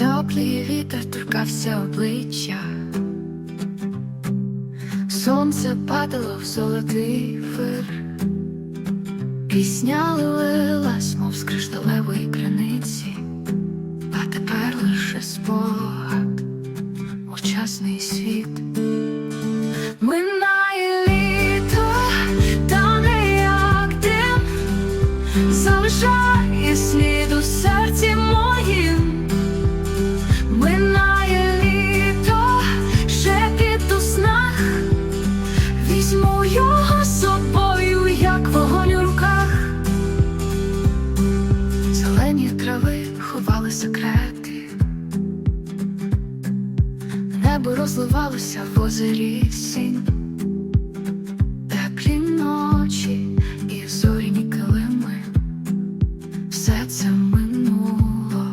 Теплий вітер торкався обличчя, сонце падало в золотий вир, пісня лилась, Зелені трави ховали секрети, небо розливалося в озері сінь, теплі ночі і зоряні килими. Все це минуло,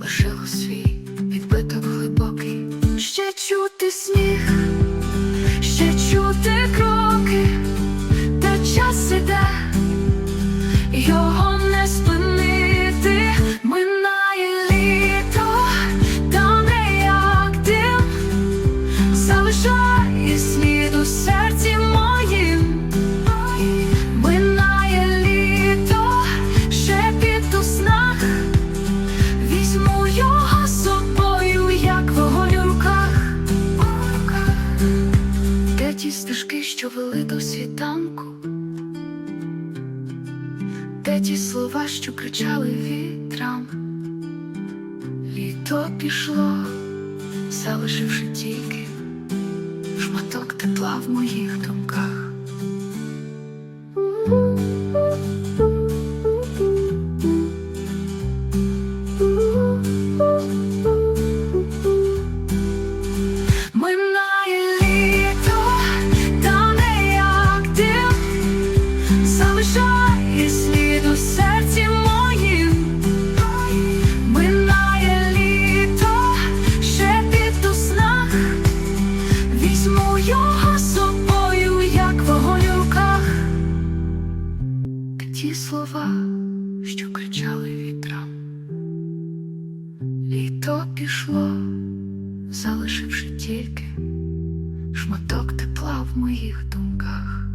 лишило свій відбиток глибокий. Ще чути сміх, ще чути кроки, ті стежки, що вели до світанку? Де ті слова, що кричали вітрам? Літо пішло, залишивши тільки шматок тепла в моїх думках. Залишає слід у серці моїм. Минає літо, шепіт у снах, візьму його собою, як вогонь у руках. Ті слова, що кричали вітрам. Літо пішло, залишивши тільки шматок тепла в моїх думках.